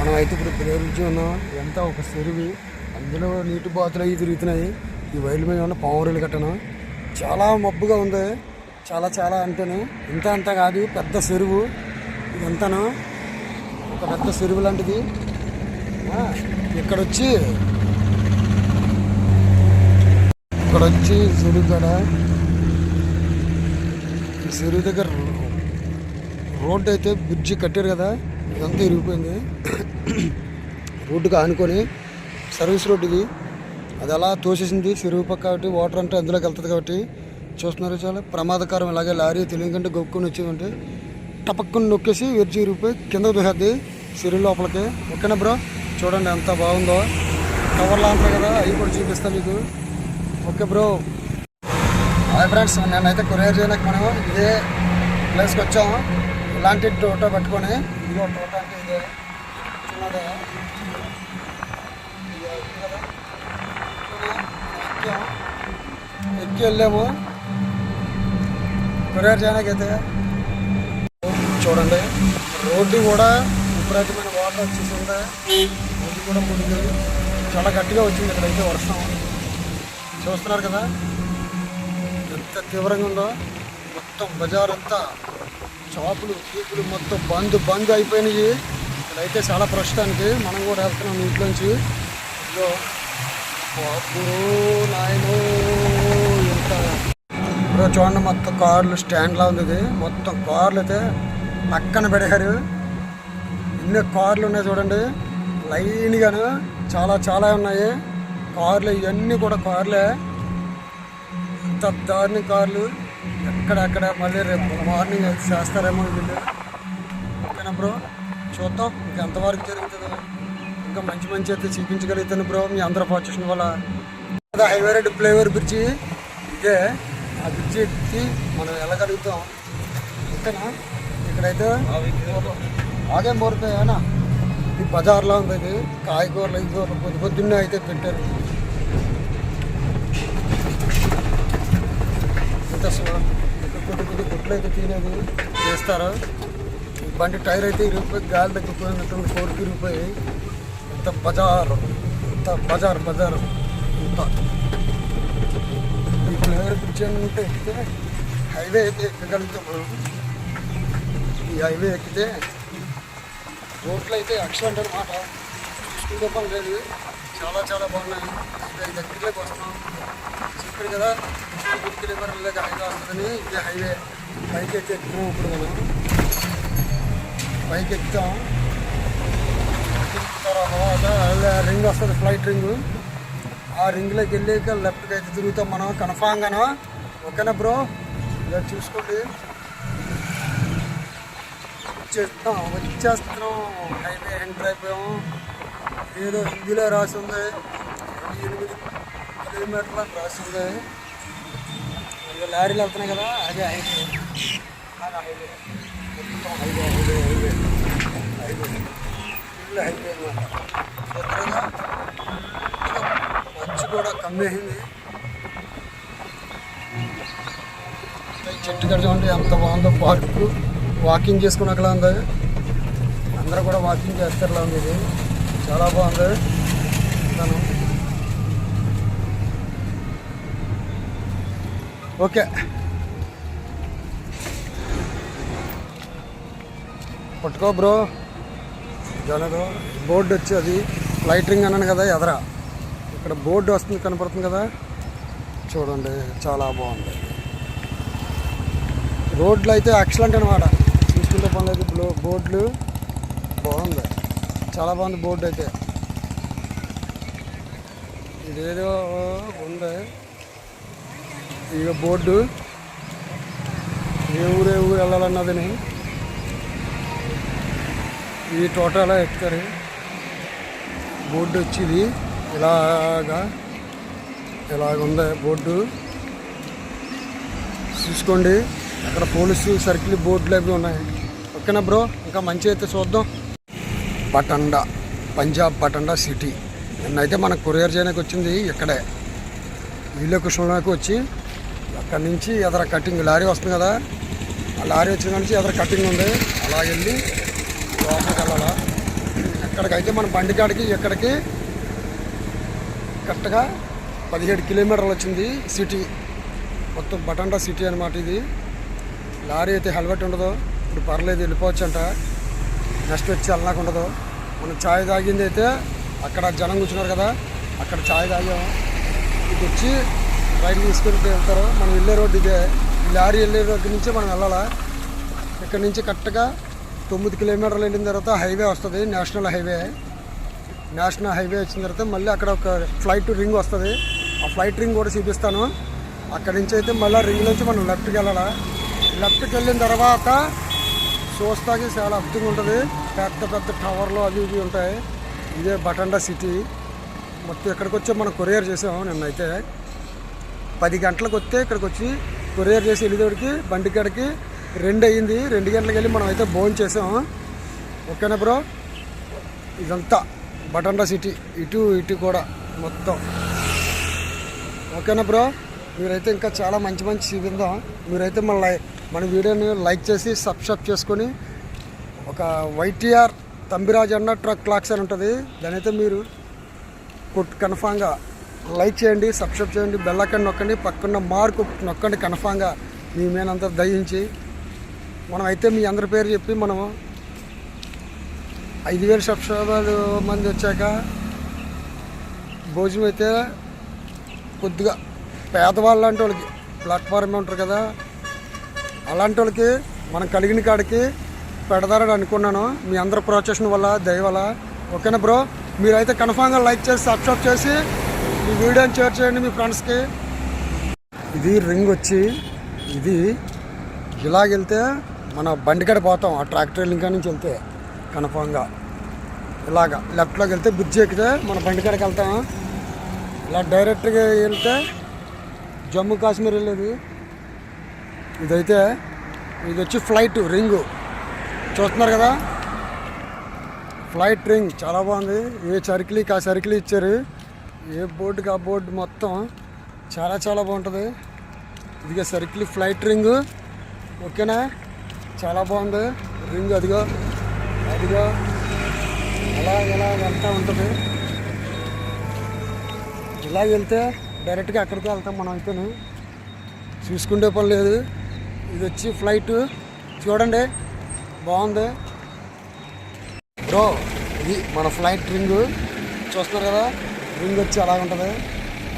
మనం అయితే ఇప్పుడు ప్రేమించి ఉన్నాం. ఎంత ఒక చెరువు. అందులో నీటి బాతులు అవి తిరుగుతున్నాయి. ఈ వైర్ల మీద ఉన్న పావురీలు కట్టను. చాలా మబ్బుగా ఉంది. చాలా చాలా అంటేను. ఇంత అంత కాదు. పెద్ద చెరువు. ఇదంతాను. ఒక పెద్ద చెరువు లాంటిది. ఇక్కడ వచ్చి ఇక్కడ వచ్చి చెరువు కాడ చెరువు దగ్గర రోడ్డు అయితే బ్రిడ్జి కట్టారు కదా. ఇదంతా ఇరిగిపోయింది. రోడ్డుకి ఆనుకొని సర్వీస్ రోడ్డు ఇది. అది అలా తోసేసింది. చెరువు పక్క కాబట్టి వాటర్ అంటే అందులోకి వెళ్తుంది కాబట్టి చూస్తున్నారు చాలా ప్రమాదకరం. ఇలాగే లారీ తెలియకంటే గొక్కుని వచ్చిందంటే టపక్కుని నొక్కేసి విరిచి ఇరిగిపోయి కిందకు దూసేద్ది చెరువు లోపలికి. ఓకేనా బ్రో? చూడండి ఎంత బాగుందో. కవర్లు అంటారు కదా అవి కూడా చూపిస్తాను మీకు. Okay bro. హాయ్ ఫ్రెండ్స్ నేనైతే కొరియర్ చేయడానికి మనం ఇదే ప్లేస్కి వచ్చాము. ఇలాంటి టోటో పెట్టుకొని ఇదిగో టోటో అంటే ఇదే. చిన్నదే. ఇదే. ఎక్కి వెళ్ళాము. కొరియర్ చేయడానికి అయితే చూడండి. రోడ్డు కూడా విపరీతమైన వాటర్ వచ్చేసి ఉంది రోడ్డు కూడా మునిగి చాలా గట్టిగా వచ్చింది ఇక్కడైతే వర్షం. చూస్తున్నారు కదా? ఎంత తీవ్రంగా ఉందో. మొత్తం బజార్ అంతా షాపులు కీపులు మొత్తం బంద్ బంద్ అయిపోయినాయి. ఇక్కడైతే చాలా ప్రస్తుతానికి మనం కూడా వెళ్తున్నాం ఇంట్లోంచి. ఇదిగో అప్పుడు నాయనో ఎంత. ఇప్పుడు చూడండి మొత్తం కార్లు స్టాండ్లా ఉంది ఇది. మొత్తం కార్లు అయితే పక్కన పెడగారు ఎన్ని కార్లు ఉన్నాయి చూడండి. లైన్గాను చాలా చాలా ఉన్నాయి. కార్లు ఇవన్నీ కూడా కార్లే. ఇంత దారుణ కార్లు. ఎక్కడక్కడ మళ్ళీ రేపు మార్నింగ్ అయితే చేస్తారేమో వీళ్ళు ఓకేనా బ్రో? చూద్దాం. ఇంకా ఎంతవరకు జరుగుతుందో. ఇంకా మంచి మంచి అయితే చూపించగలుగుతాను బ్రో. మీ అందరూ పర్చేషన్ వల్ల. Highway red flyover bridge. ఇదే ఆ బ్రిడ్జి ఎక్కి మనం వెళ్ళగలుగుతాం. ఓకేనా? ఇక్కడైతే ఆగే మోరుతాయేనా ఈ బజార్లో ఉంది ఇది. కాయగూరలు ఇది పొద్దు పొద్దున్నే అయితే పెట్టారు. ఇంత కొద్ది కొద్ది గుట్లు అయితే తినేది చేస్తారు బండి టైర్ అయితే ఇరిగిపోయి గాలి తగ్గిపోయినట్టు కోరికి ఇరిగిపోయి ఇంత బజార్ ఇంత బజార్ బజార్. ఇంత ఈ ఫ్లేవర్ బ్రిడ్జ్ అంటే ఎక్కితే హైవే అయితే ఎక్కగలుగుతాం మనం. ఈ హైవే ఎక్కితే రోడ్లు అయితే యాక్సిడెంట్ అనమాట చూసుకుంటే పని లేదు. చాలా చాలా బాగున్నాయి. ఇది దగ్గరలోకి వస్తున్నాం. చెప్పారు కదా హైవే వస్తుందని ఇదే హైవే పైకి అయితే ఎక్కుతాం ఇప్పుడు మనం పైకి ఎక్కుతాం తర్వాత రింగ్ వస్తుంది ఫ్లైట్ రింగ్. ఆ రింగ్లోకి వెళ్ళాక లెఫ్ట్కి అయితే తిరుగుతాం మనం కన్ఫామ్గాను? ఓకేనా బ్రో ఇలా చూసుకోండి. వచ్చేస్తాం వచ్చేస్తున్నాం హైవే ఎంటర్ అయిపోయాము ఏదో హిందీలో రాసి ఉంది. ఎనిమిది కిలోమీటర్ల రాసి ఉంది. ఇక లారీలు వెళ్తున్నాయి కదా అదే highway highway highway highway highway highway full highway మంచు కూడా కమ్మేసింది. ఈ చెట్టు కడ చూడండి ఎంత బాగుందో పార్కు వాకింగ్ చేసుకున్నట్లా ఉంది? అందరూ కూడా వాకింగ్ చేస్తారులా ఉంది ఇది? చాలా బాగుంది. తను ఓకే. పట్టుకో బ్రో. జనదో బోర్డు వచ్చి అది లైటరింగ్ అన్నాను కదా ఎదరా. ఇక్కడ బోర్డు వస్తుంది కనపడుతుంది కదా. చూడండి చాలా బాగుంది. రోడ్లు అయితే ఎక్సలెంట్ అనమాట చూసుకుంటే పర్లేదు బ్లో బోర్డులు బాగుంది. చాలా బాగుంది బోర్డు అయితే. ఇదేదో ఉంది. ఇక బోర్డు. ఏ ఊరు ఏ ఊరు వెళ్ళాలన్నదని ఈ టోటాలో ఎక్కుతారు బోర్డు వచ్చింది. ఇలాగా ఇలాగ ఉంది బోర్డు. చూసుకోండి. అక్కడ పోలీసు సర్కిల్ బోర్డులు అవి ఉన్నాయి. ఓకేనా బ్రో? ఇంకా మంచి అయితే చూద్దాం. బటండా పంజాబ్ బటండా సిటీ. నిన్నైతే మన కొరియర్ చేయడానికి వచ్చింది ఇక్కడే. వీళ్ళ కుషంలోకి వచ్చి అక్కడి నుంచి ఎదర కటింగ్ లారీ వస్తుంది కదా ఆ లారీ వచ్చిన నుంచి ఎదర కటింగ్ ఉంది. అలా వెళ్ళి లోపలికి వెళ్ళాలా. ఎక్కడికైతే మన బండి కాడికి కరెక్ట్గా పదిహేడు కిలోమీటర్లు వచ్చింది సిటీ. మొత్తం బటండా సిటీ అనమాట ఇది. లారీ అయితే హెల్మెట్ ఉండదు. ఇప్పుడు పర్లేదు వెళ్ళిపోవచ్చు అంట. నెక్స్ట్ వచ్చి వెళ్ళడానికి ఉండదు. మనం ఛాయ్ తాగింది అయితే అక్కడ జనం కూర్చున్నారు కదా అక్కడ ఛాయ్ తాగాము ఇటు వచ్చి బయటకు తీసుకెళ్ళి వెళ్తారు మనం వెళ్ళే రోడ్డు ఇదే. లారీ వెళ్ళే రోడ్డు నుంచి మనం వెళ్ళాలా? ఇక్కడ నుంచి కరెక్ట్గా తొమ్మిది కిలోమీటర్లు వెళ్ళిన తర్వాత హైవే వస్తుంది నేషనల్ హైవే. నేషనల్ హైవే వచ్చిన తర్వాత మళ్ళీ అక్కడ ఒక ఫ్లైట్ రింగ్ వస్తుంది. ఆ ఫ్లైట్ రింగ్ కూడా చూపిస్తాను. అక్కడి నుంచి అయితే మళ్ళీ రింగ్ నుంచి మనం లెఫ్ట్కి వెళ్ళాలా? లెఫ్ట్కి వెళ్ళిన తర్వాత చూస్తాకి చాలా అద్భుతంగా ఉంటుంది. పెద్ద పెద్ద టవర్లు అవి ఇవి ఉంటాయి. ఇదే బటండా సిటీ. మొత్తం ఎక్కడికి వచ్చి మనం కొరియర్ చేసాం నిన్నైతే. పది గంటలకు వస్తే ఇక్కడికి వచ్చి కొరియర్ చేసి వెళ్ళేటోడికి బండి కాడికి రెండు అయ్యింది. రెండు గంటలకు వెళ్ళి మనం అయితే భోజనం చేసాం ఓకేనా బ్రో? ఇదంతా బటండా సిటీ. ఇటు ఇటు కూడా మొత్తం. ఓకేనా బ్రో? మీరైతే ఇంకా చాలా మంచి మంచి చూపిందాం మీరైతే మన మన వీడియోని లైక్ చేసి సబ్స్క్రైబ్ చేసుకొని ఒక వైటీఆర్ తంబిరాజ్ అన్న ట్రక్ క్లాక్స్ అని ఉంటుంది. దాని అయితే మీరు కొట్ కన్ఫామ్గా లైక్ చేయండి సబ్స్క్రైబ్ చేయండి బెల్లకన్ నొక్కండి పక్కన మార్కు నొక్కండి కన్ఫామ్గా. మీ మేనంతా దయించి మనం అయితే మీ అందరి పేరు చెప్పి మనము ఐదు వేల సబ్స్క్రైబర్లు మంది వచ్చాక భోజనం అయితే కొద్దిగా పేదవాళ్ళు లాంటి వాళ్ళకి ప్లాట్ఫామ్ ఉంటారు కదా. అలాంటి వాళ్ళకి మనం కలిగిన కాడికి పెడతారని అనుకున్నాను. మీ అందరి ప్రోత్సహం వల్ల దయ వల్ల. ఓకేనా బ్రో? మీరైతే కన్ఫామ్గా లైక్ చేసి సబ్స్క్రైబ్ చేసి ఈ వీడియోని షేర్ చేయండి మీ ఫ్రెండ్స్కి. ఇది రింగ్ వచ్చి ఇది ఇలాగెళ్తే మన బండికడ పోతాం ఆ ట్రాక్టర్ లింకా నుంచి వెళ్తే కన్ఫామ్గా. ఇలాగా లెఫ్ట్లోకి వెళ్తే బ్రిడ్జ్ ఎక్కితే మన బండికాడికి వెళ్తాం. ఇలా డైరెక్ట్గా వెళ్తే జమ్మూ కాశ్మీర్ వెళ్ళేది. ఇదైతే ఇది వచ్చి ఫ్లైట్ రింగు. చూస్తున్నారు కదా? ఫ్లైట్ రింగ్ చాలా బాగుంది. ఏ సర్కిల్కి ఆ సర్కిల్ ఇచ్చారు. ఏ బోర్డుకి ఆ బోర్డు మొత్తం చాలా చాలా బాగుంటుంది. ఇదిగో సర్కిల్ ఫ్లైట్ రింగ్. ఓకేనా? చాలా బాగుంది. రింగ్ అదిగో అదిగో. అలా ఇలా వెళ్తూ ఉంటుంది. ఇలా వెళ్తే డైరెక్ట్గా అక్కడికి వెళ్తాం మనం అయితేను. చూసుకుంటే పని లేదు. ఇది వచ్చి ఫ్లైట్. చూడండి. బాగుంది. బ్రో ఇది మన ఫ్లైట్ రింగ్. చూస్తున్నారు కదా? రింగ్ వచ్చి అలాగ ఉంటుంది.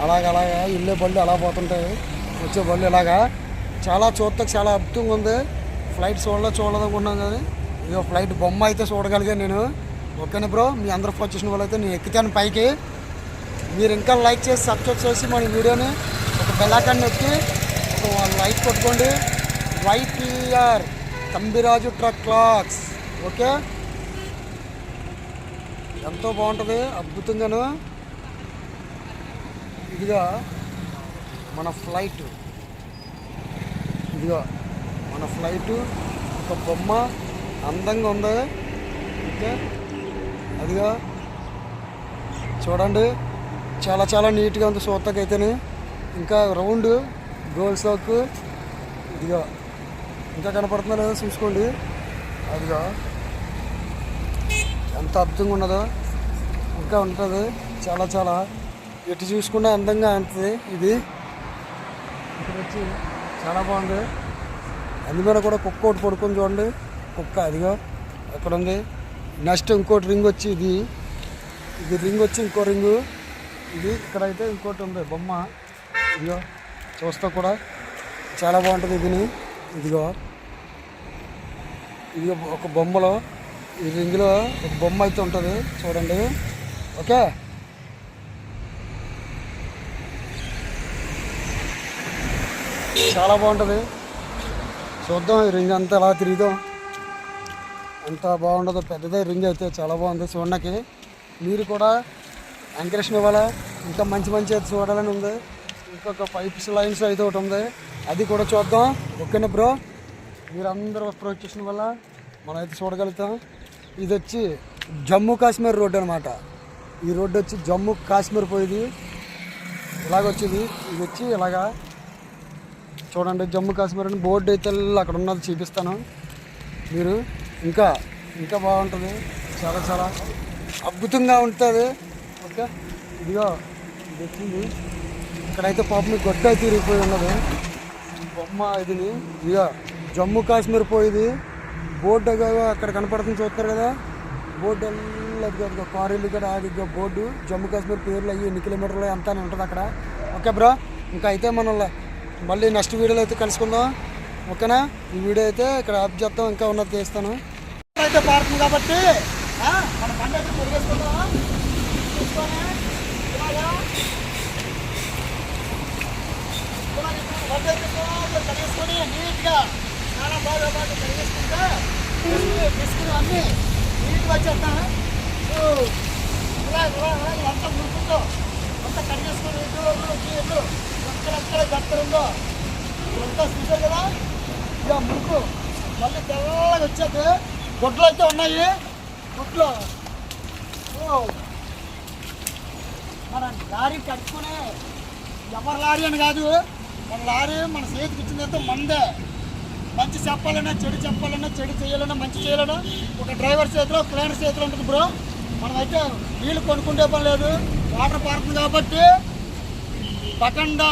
అలాగ అలాగా వెళ్ళే బళ్ళు అలా పోతుంటాయి. వచ్చే బళ్ళు ఇలాగా. చాలా చూస్తే చాలా అద్భుతంగా ఉంది. ఫ్లైట్ చూడలే చూడలేదనుకున్నాం కానీ ఇక ఫ్లైట్ బొమ్మ అయితే చూడగలిగాను నేను. ఓకేనా బ్రో మీ అందరూ వచ్చేసిన వాళ్ళు అయితే నేను ఎక్కుతాను పైకి. మీరు ఇంకా లైక్ చేసి సబ్స్క్రైబ్ చేసి మన వీడియోని ఒక బెల్లాకాన్ని ఎక్కి ఒక లైక్ కొట్టుకోండి. Y T R Thambiraju truck clocks okay? ఎంతో బాగుంటుంది అద్భుతంగాను. ఇదిగా మన ఫ్లైట్. ఇదిగో మన ఫ్లైట్. ఒక బొమ్మ అందంగా ఉంది. ఓకే? అదిగా. చూడండి. చాలా చాలా నీట్గా ఉంది చూడటాకైతేనే ఇంకా రౌండ్ గోల్ సోక్ ఇదిగో. ఇంకా కనపడుతుందో లేదో చూసుకోండి. అదిగో. ఎంత అద్భుతంగా ఉన్నదో. ఇంకా ఉంటుంది. చాలా చాలా. ఎటు చూసుకున్నా అందంగా ఉంటుంది ఇది ఇక్కడ వచ్చి చాలా బాగుంది. అందుమీద కూడా కుక్క ఒకటి పడుకొని చూడండి. కుక్క అదిగో ఎక్కడ ఉంది. నెక్స్ట్ ఇంకోటి రింగ్ వచ్చి ఇది. ఇది రింగ్ వచ్చి ఇంకో రింగు. ఇది ఇక్కడైతే ఇంకోటి ఉంది బొమ్మ. ఇదిగో చూస్తా కూడా చాలా బాగుంటుంది ఇదిని. ఇదిగో. ఇది ఒక బొమ్మలో ఈ రింగ్లో ఒక బొమ్మ అయితే ఉంటుంది. చూడండి. ఓకే? చాలా బాగుంటుంది. చూద్దాం ఈ రింగ్ అంతా ఎలా తిరుగుదాం ఎంత బాగుండదు పెద్దదే రింగ్ అయితే చాలా బాగుంది చూడడానికి. మీరు కూడా ఎంకరేషన్ ఇవ్వాలా? ఇంకా మంచి మంచి అయితే చూడాలని ఉంది. ఇంకొక పైప్స్ లైన్స్ అయితే ఒకటి ఉంది. అది కూడా చూద్దాం. ఓకేనా బ్రో? మీరందరూ అప్రోచ్ చేసిన వల్ల మనం అయితే చూడగలుగుతాం. ఇది వచ్చి జమ్మూ కాశ్మీర్ రోడ్ అనమాట ఈ రోడ్డు వచ్చి జమ్మూ కాశ్మీర్ పోయేది. ఇలాగొచ్చింది. ఇది వచ్చి ఇలాగా చూడండి జమ్మూ కాశ్మీర్ అని బోర్డు అయితే అక్కడ ఉన్నది చూపిస్తాను. మీరు ఇంకా ఇంకా బాగుంటుంది. చాలా చాలా అద్భుతంగా ఉంటుంది. ఓకే? ఇదిగో ఇది వచ్చింది. ఇక్కడైతే పాపం మీ గొడ్డ అయితే తిరిగిపోయి ఉన్నది. బొమ్మ ఇదిని ఇదిగో జమ్మూ కాశ్మీర్ పోయింది. బోర్డు అక్కడ కనపడుతుంది చూస్తారు కదా. బోర్డు అదిగో కారీలు కూడా ఆగిగో బోర్డు. జమ్మూ కాశ్మీర్ పేర్లు అయ్యి ఎన్ని కిలోమీటర్లు ఎంత అని ఉంటుంది అక్కడ. Okay bro? ఇంకా అయితే మనం మళ్ళీ నెక్స్ట్ వీడియోలో అయితే కలుసుకుందాం. ఓకేనా? ఈ వీడియో అయితే ఇక్కడ ఆఫ్ చేస్తాం ఇంకా ఉన్నది తీస్తాను. అయితే పారుతుంది కాబట్టి ఆ, మన బండి అయితే పొడిగేసుకుందాం చూసుకొని కడిగేసుకొని నీట్గా చాలా బాగా బాగా అన్నీ నీట్గా ఇలా ఇలా ఇలా అంతా అంతా కడిగేసుకొని ఇటు ఇటు ఎక్కడెక్కడ ఉందో ఇదంతా చూసారు కదా? ఇక మురుకు మళ్ళీ తెల్లగా వచ్చాక గుడ్లు అయితే ఉన్నాయి. గుడ్లు ఓ. మన లారీ కట్టుకునే ఎవరి లారీ అని కాదు మన లారీ మన చేతికి ఇచ్చిందంతా మందే. మంచి చెప్పాలన్నా చెడు చెప్పాలన్నా చెడు చేయాలన్నా మంచి చేయాలన్నా ఒక డ్రైవర్ చేతిలో క్లీనర్ చేతిలో ఉంటుంది బ్రో. మనమైతే నీళ్ళు కొనుక్కుంటే పని లేదు. వాటర్ పారుతుంది కాబట్టి బటండా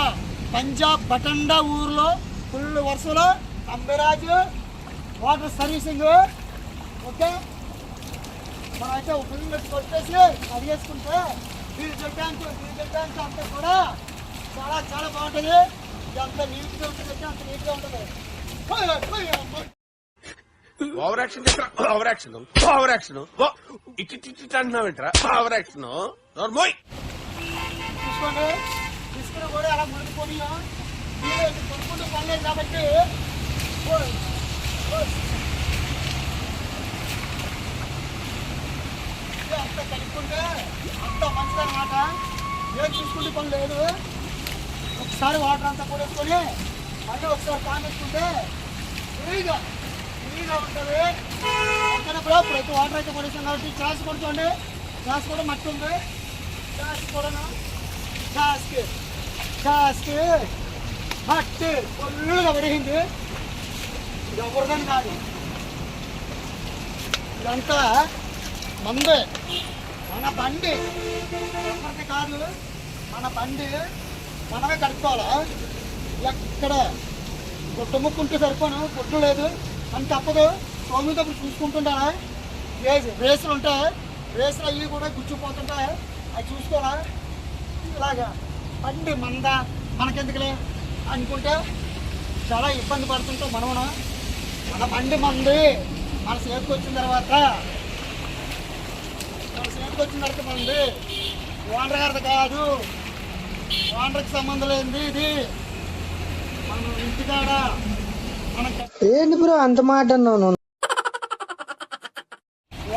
పంజాబ్ బటండా ఊర్లో ఫుల్ వరుసలో అంబెరాజు వాటర్ సర్వీసింగ్. ఓకే? మనం అయితే ఫుల్ కొట్టేసి అడిగేసుకుంటే డీజిల్ ట్యాంక్ డీజిల్ ట్యాంక్ అంతా కూడా చాలా చాలా బాగుంటుంది. ఎంత నీట్గా ఉంటుంది అంత నీట్గా ఉంటుంది. ఓవర్ యాక్షన్ చేస్తా. ఓవర్ యాక్షన్ ఓవర్ ఓవర్ చూసుకోండి తీసుకుని కూడా అలా మునిగిపోయి కొనుక్కుంటూ పనిలేదు కాబట్టి అంత కలుపుకుంటే అంత మంచిదన్నమాట ఏం చూసుకుంటే పని లేదు. ఒకసారి వాటర్ అంతా కూడేసుకొని మళ్ళీ ఒకసారి పాన్ ఫ్రీగా ఫ్రీగా ఉంటుంది. అక్కడ బ్రో ఇప్పుడైతే వాటర్ అయితే పడేసాం కాబట్టి గ్లాస్ కొడుతుంది. గ్లాస్ కూడా మట్టి ఉంది. గ్లాస్ కూడా గ్లాస్కి. కాస్ట్ మట్టి ఫుల్గా పడిగింది ఇది ఎవరిదని కాదు. ఇదంతా మందే. మన బండి. ఎవరిది కాదు? మన బండి మనమే కడుక్కోవాలి ఎక్కడ? గుట్ట ముక్కుంటే సరిపోను గుట్టు లేదు. అని తప్పదు. తోమినప్పుడు చూసుకుంటుంటారా? రేసు రేసులు ఉంటాయి. రేసులు అవి కూడా గుచ్చిపోతుంటాయి అవి చూసుకోరా ఇలాగా. బండి మంద మనకెందుకులే? అనుకుంటే చాలా ఇబ్బంది పడుతుంటాం మనమున. మన బండి మంది. మన చేతికి వచ్చిన తర్వాత మన చేతికి వచ్చిన తర్వాత మంది. ఓనర్ గారిది కాదు. ఓనర్కి సంబంధం లేనిది ఇది? మన ఇంటికాడ మన ఏంటి బ్రో అంత మాట అన్నావు నువ్వు?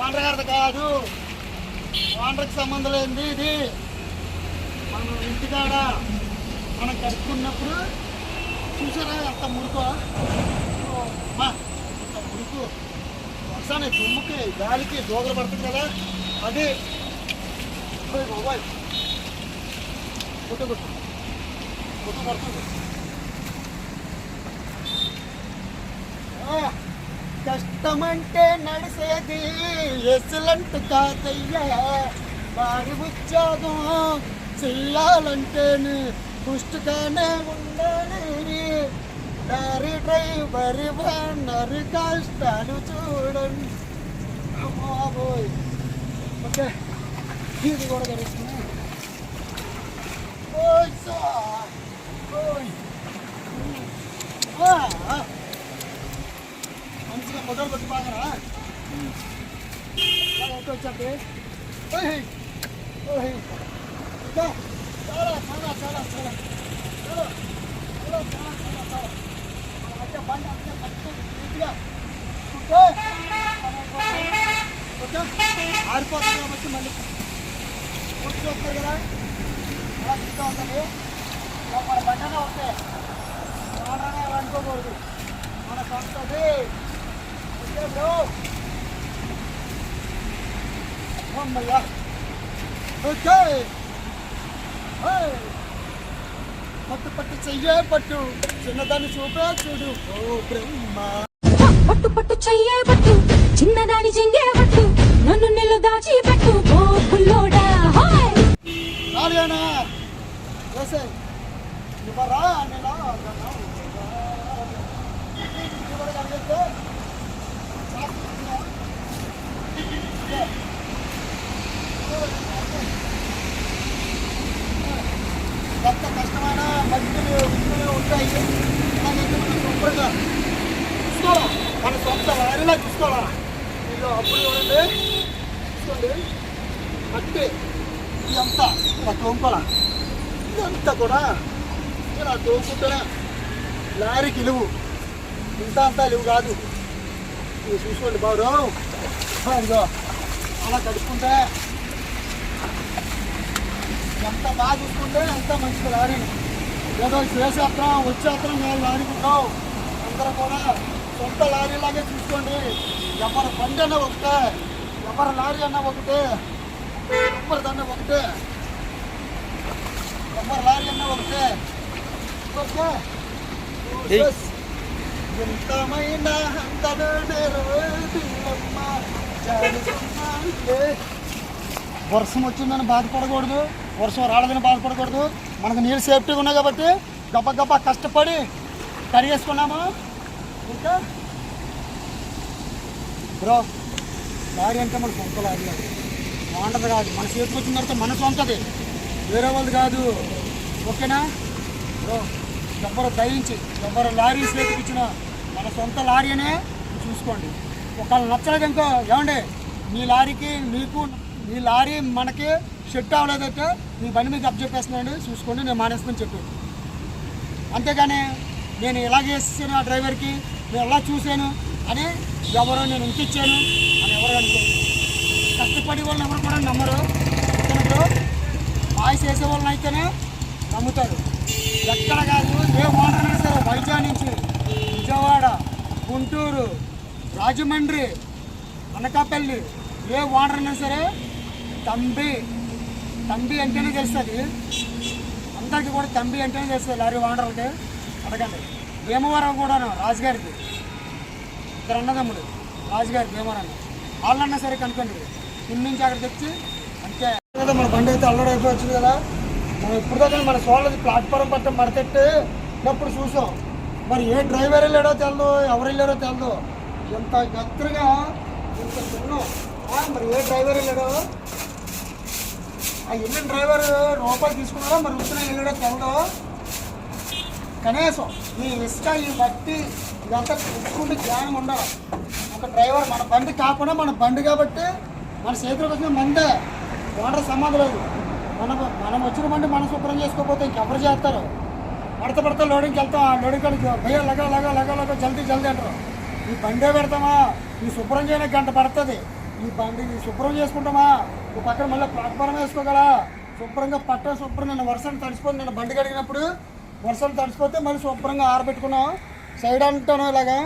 ఓనర్ గారిది కాదు. ఓనర్కి సంబంధం లేనిది ఇది? మన ఇంటికాడ మనం కట్టుకున్నప్పుడు చూసారా అంత మురుకు? మా ఎంత మురుకు. వర్షాన్ని దుమ్ముకి గాలికి దోగలు పడుతుంది కదా? అది. మొబైల్ బాబాయ్. కొట్టు. గుట్టు పడుతుంది. కష్టమంటే నడిసేది. ఎసలంటు కాదయ్యా. వారి ఉద్యోగం చెల్లాలంటేనే పుష్టిగానే ఉండాలి. దారి డ్రైవరి వారి కష్టాలు చూడండి బాబోయ్. ఓకే ఇది కూడా జరుగుతుంది. ఓయ్ సా ఓయ్. మంచిగా మొదలు పెట్టి బాగా ఓకే వచ్చాడు ఓహ్ ఓహ్ ఆరిపోతుంది కాబట్టి మళ్ళీ పూర్తి వస్తారు కదా అలా తింటూ ఉంటుంది ఇలా మన బండనే ఉంటాయి వాడనే అనుకోకూడదు మన సొంతది ఓకే బ్రో అమ్మయ్యా ఓకే పట్టు పట్టు చెయ్యే పట్టు చిన్నదాన్ని చూపే చూడు ఓ బ్రహ్మ పట్టు పట్టు చెయ్యే పట్టు చిన్నదాని చెయ్యే పట్టు నన్ను నిల్లు దాచి పట్టు ఓ పుల్లోడా హాయ్! రాలేనా వేసే ఇవ్వరా నేను తోపుతున్న లారీకి ఇలువు. ఇంత అంతా ఇలువు కాదు. నువ్వు చూసుకోండి బాబు. ఇదిగో అలా కడుక్కుంటే ఎంత బాగా చూసుకుంటే అంత మంచిది లారీని ఏదో చేసేస్తాం వచ్చేస్తాం నేను లారీ అందరూ కూడా సొంత లారీలాగే చూసుకోండి. ఎవరి బండి అన్న ఒకటే ఎవరి లారీ అన్న ఒకటే ఎవరిదన్న ఒకటే ఎవరి లారీ అన్న ఒకటే. ఎంతమైన వర్షం వచ్చిందని బాధపడకూడదు. వర్షం రాలేదని బాధపడకూడదు. మనకు నీళ్ళు సేఫ్టీగా ఉన్నాయి కాబట్టి గబ్బ గబ్బ కష్టపడి కడిగేసుకున్నాము? ఇంకా? బ్రో లారీ అంటే మన సొంత లారీ అది. బాగుంటుంది కాదు. మన చేతికి వచ్చిన తర్వాత మన సొంతది వేరే వాళ్ళది కాదు. ఓకేనా? ఎవరు దయించి ఎవరు లారీ చేతికి ఇచ్చిన మన సొంత లారీ అనే చూసుకోండి. ఒకవేళ నచ్చలేదు ఇంకో ఏమండి? మీ లారీకి మీకు మీ లారీ మనకి షెట్ అవ్వలేదంటే మీ బండి మీకు అప్ చెప్పేస్తున్నాండి చూసుకోండి నేను మానేస్తాను చెప్పాను అంతేగాని నేను ఇలా చేసాను ఆ డ్రైవర్కి నేను ఎలా చూశాను అని ఎవరో నేను ఉంచిచ్చాను అని ఎవరు అనుకోరు కష్టపడి వాళ్ళని ఎవరు కూడా నమ్మరు. ఇప్పుడు వాయిస్ వేసే వాళ్ళని అయితేనే నమ్ముతారు. ఎక్కడ కాదు ఏ ఓనర్ అయినా సరే వైజాగ్ నుంచి విజయవాడ గుంటూరు రాజమండ్రి అనకాపల్లి ఏ ఓనర్ అయినా సరే తంబి తంబి అంటేనే తెలుస్తుంది. అందరికీ కూడా తంబి అంటేనే తెలుస్తుంది లారీ ఓనర్లకి అడగండి. భీమవరం కూడాను రాజుగారికి ఇద్దరు అన్నదమ్ముడు రాజుగారి భీమవరం. వాళ్ళన్నా సరే కనుక్కోండి. ఇన్నించి అక్కడ తెచ్చి అంతే. మన బండి అయితే అల్లడి వచ్చింది కదా. మనం ఇప్పుడు దాకా మన సోళ్ళది ప్లాట్ఫారం పట్ట మడతెట్టినప్పుడు చూసాం. మరి ఏ డ్రైవర్ వెళ్ళాడో తెలదు ఎవరు వెళ్ళాడో తెలదు ఎంత గత్తుగా ఇంత తిన్నాం మరి ఏ డ్రైవర్ వెళ్ళాడో ఆ వెళ్ళిన డ్రైవర్ రూపాయలు తీసుకున్నాడో మరి ఉత్తరం వెళ్ళాడో తెలదు. కనీసం ఈ ఇసుక ఈ మట్టి ఇదంతా చూసుకుంటే జ్ఞానం ఉండాలి. ఒక డ్రైవర్ మన బండి కాకుండా మన బండి కాబట్టి మన చేతిలోకి వచ్చిన మందే. ఓనర్ సమాధి లేదు. మనం మనం వచ్చిన బండి మనం శుభ్రం చేసుకోకపోతే ఇంకెవరు చేస్తారు? పడత పడతా లోడింగ్కి వెళ్తాం ఆ లోడింగ్ కాడికి భయ్య లగా లగా లగా లగా జల్దీ జల్దీ అంటారు. ఈ బండే పెడతామా? ఈ శుభ్రం చేయడానికి గంట పడుతుంది. ఈ బండి ఈ శుభ్రం చేసుకుంటామా? ఈ పక్కన మళ్ళీ ప్లాట్ఫారం వేసుకోగలరా? శుభ్రంగా పట్ట శుభ్రం నిన్న వర్షం తడిసిపోతే నిన్న బండి కడిగినప్పుడు వర్షం తడిసిపోతే మళ్ళీ శుభ్రంగా ఆరబెట్టుకున్నాం. సైడ్ అంటాను ఇలాగా.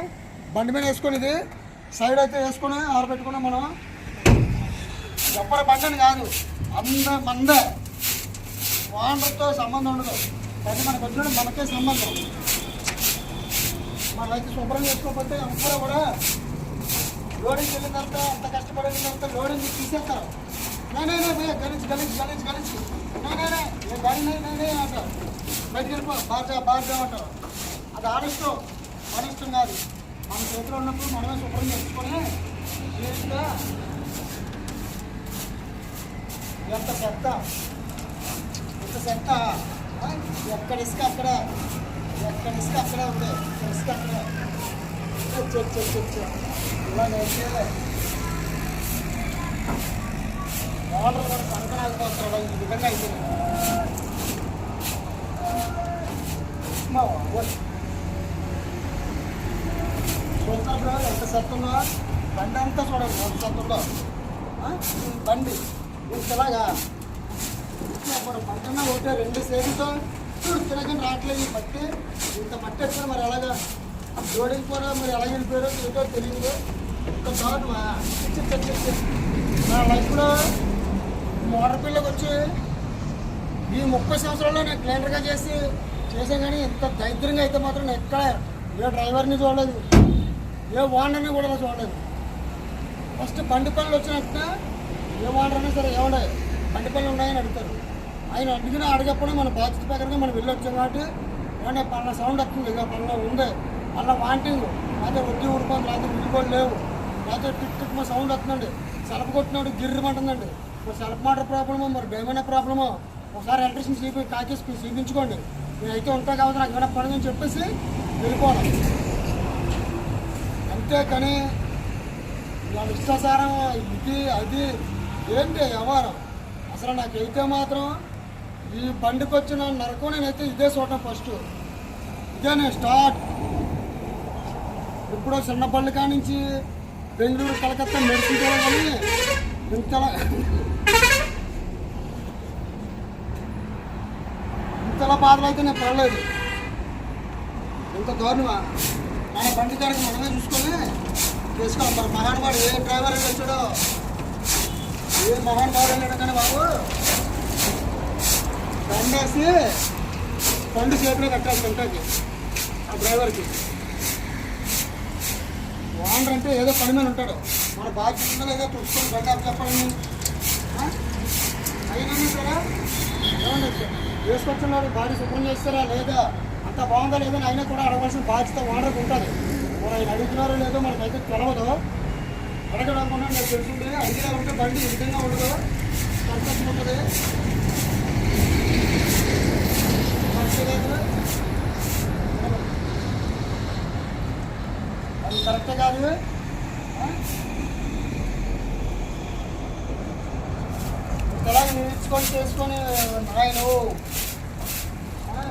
బండి మీద వేసుకుని ఇది సైడ్ అయితే వేసుకుని ఆరబెట్టుకున్నాం మనం. ఎవరి బండి కాదు. అంద మందే. ఓనర్తో సంబంధం ఉండదు. కానీ మనకు వచ్చిన మనకే సంబంధం. మన రైతు శుభ్రం చేసుకోకపోతే అందరూ కూడా లోడింగ్ వెళ్ళిన తర్వాత అంత కష్టపడి వెళ్ళిన తర్వాత లోడింగ్ తీసేస్తారు? నేనే భయ్య గణించి గణించి గణించి నేనే ఏ గాడి నేనే అంటారు. బయటికి వెళ్ళిపో బాగా బాగా అంటారు. అది ఆడిష్టం ఆడిష్టం కాదు మన చేతిలో ఉన్నప్పుడు మనమే శుభ్రం చేసుకొని ఎంత చెత్త. ఇంత చెత్త. ఎక్కడ ఇసుక అక్కడ? ఎక్కడ ఇసుక అక్కడ ఉంది. ఎక్కడ ఇసుక అక్కడ? Check check check check check ఇలా నేర్చేయలే వాటర్ కూడా కనకనాకపోతాడు ఈ విధంగా అయిపోయింది మా వాడు. చూస్తున్నారు ఎంత సత్తుందో బండి అంతా చూడండి. ఎంత సత్తుందో బండి. ఇంతలాగా? ఇప్పుడు పక్కన ఒకటే రెండు సేపుతో తిరగని రావట్లేదు ఈ మట్టి. ఇంత మట్టి ఎక్కడ మరి ఎలాగా జోడింగ్ కూడా మరి ఎలా వెళ్ళిపోయారో ఏదో తెలియదు. ఒక థాట్ చి, నా లైఫ్లో మోటార్ పిల్లకి వచ్చి ఈ ముప్పై సంవత్సరాల్లో నేను క్లీనర్గా చేసి చేసాను కానీ ఇంత దరిద్రంగా అయితే మాత్రం నేను ఎక్కడ ఏ డ్రైవర్ని చూడలేదు ఏ ఓనర్ని కూడా చూడలేదు. ఫస్ట్ బండి పనులు వచ్చినట్టు ఏ అయినా సరే ఏమండే బండి పనులు ఉన్నాయని అడుగుతారు. ఆయన అడిగిన అడగప్పుడు మన బాధ్యత ప్రకారంగా మనం వెళ్ళొచ్చు కాబట్టి ఏమంటే పలానా సౌండ్ వస్తుంది ఇక పలానా ఉంది. అలా వాంటింగ్. లేకపోతే వడ్డీ ఉడుకోండి లేకపోతే విడిపోయి లేవు. లేకపోతే టిక్ టిక్ మా సౌండ్ వస్తుందండి. సెలపు కొట్టినాడు గిర్రమంటుందండి. మరి సెలపు మాటర్ ప్రాబ్లమో మరి డైమండ్ ప్రాబ్లమో ఒకసారి ఎలక్ట్రిషన్ సీపీ కాకేసి చూపించుకోండి నేనైతే ఉంటా కాబట్టి నాకు ఏమైనా పని అని చెప్పేసి వెళ్ళిపోవాలి. అంతేకాని వాళ్ళ ఇష్టాసారం ఇది అది ఏంటి వ్యవహారం? అసలు నాకైతే మాత్రం ఈ బండికి వచ్చిన నరకం నేనైతే ఇదే చూడటం ఫస్ట్ ఇదే నేను స్టార్ట్ ఇప్పుడు చిన్న బండి కానించి బెంగళూరు కలకత్తా మెడిసిన్ కానీ ఇంతలా ఇంతలా బాధలు అయితే నేను పడలేదు. ఇంత దారుణమా? మన బండి కాడికి మనమే చూసుకొని చేసుకోవాలి మరి మహాడవాడు ఏ డ్రైవర్ వచ్చాడో ఏ మహానుభావుడు కానీ బాబు? దండేసి పండు చేతిలో కట్టాలి గంటకి ఆ డ్రైవర్కి. ఓనర్ అంటే ఏదో పని మీద ఉంటాడు. మన బాధ్యత ఉందో లేదో చూసుకొని బండి అప్పు చెప్పాలని అయినా సరే ఏమండి వేసుకొచ్చున్నాడు బాడీ శుభ్రం చేస్తారా లేదా? అంత బాగుందా లేదని అయినా కూడా అడగవలసిన బాధ్యత ఓనర్కి ఉంటుంది. మరి ఆయన అడుగుతున్నారో లేదో మనకైతే తెలవదు. అడగడం అనుకున్నా నాకు తెలుసుంటే అడిగినా ఉంటే బండి ఈ విధంగా ఉండదు సంతోషం ఉంటుంది. అది కరెక్ట్ కాదు? ఆ? ఇలాగ నేర్చుకొని చేసుకొని నాయన.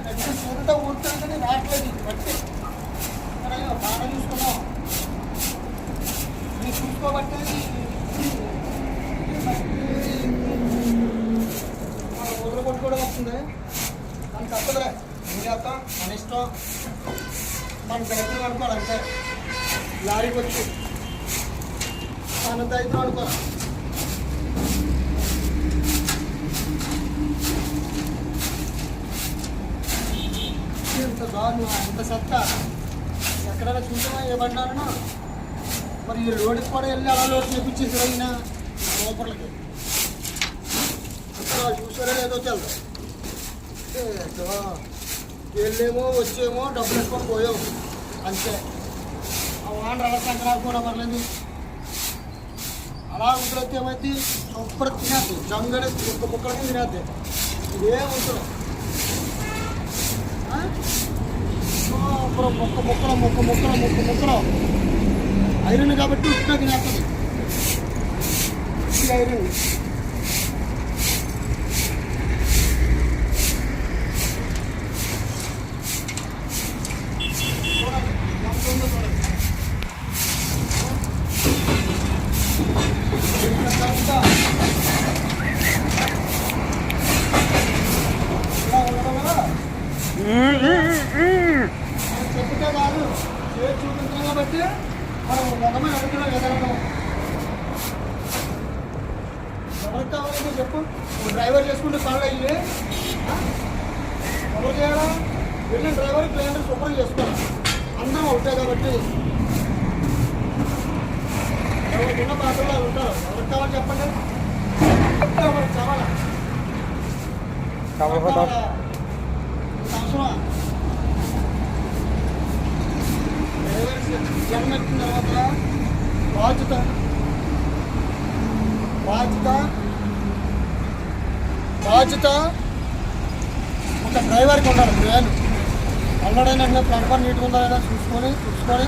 రెండు సూర్యుట ఊరుతుంటే రావట్లేదు బట్టి మరి బాగా చూసుకున్నాం మీరు చూసుకోబట్టి వదిలికొట్టు కూడా వస్తుంది దానికి తప్పదులే ఏం చేస్తాం మన ఇష్టం మన దైత్యం అనుకోవాలి అంతే లారీకి వచ్చి మన దైత్యం అనుకోవాలి ఎంత దారుణం ఎంత సత్తా ఎక్కడైనా చూసామా ఏ బండారనో మరి ఈ కూడా వెళ్ళి అలా లోడ్ చేపించేసి అయిన లోపలికి. ఇక్కడ చూసారా లేదో తెలుసు వెళ్ళేమో వచ్చేమో డబ్బులు వేసుకొని పోయాం అంతే. ఆ వాన్ అలా సంక్రాంతి పర్లేదు. అలా ఉంటుంది ఏమైతే చొప్పర తినేద్ది. జంగడి ముక్క ముక్కలకి తినేద్ది. ఇదే ఉంటుంది. అప్పుడు మొక్క ముక్క మొక్క ముక్క మొక్క ఐరన్ కాబట్టి ఉప్పినా తినేస్తుంది ఇది ఐరన్ ఎవరికి కావాలంటే చెప్పు? నువ్వు డ్రైవర్ చేసుకుంటే పనులు అయ్యి? ఎవరు చేయాలా వెళ్ళిన డ్రైవర్ క్లయింట్ శుభ్రం చేసుకోవాలి. అందరం ఒకటే కాబట్టి ఎవరికున్న పాత్రలో ఉంటారు. ఎవరికి కావాలి చెప్పండి? ఎవరికి కావాలా? కావాలా? అవసరమా? జన్మెత్తిన తర్వాత బాధ్యత. బాధ్యత బాధ్యత ఒక డ్రైవర్కి ఉండాలి. నేను అల్లడైనా ప్లాట్ఫామ్ నీట్గా ఉందా లేదా చూసుకొని చూసుకొని.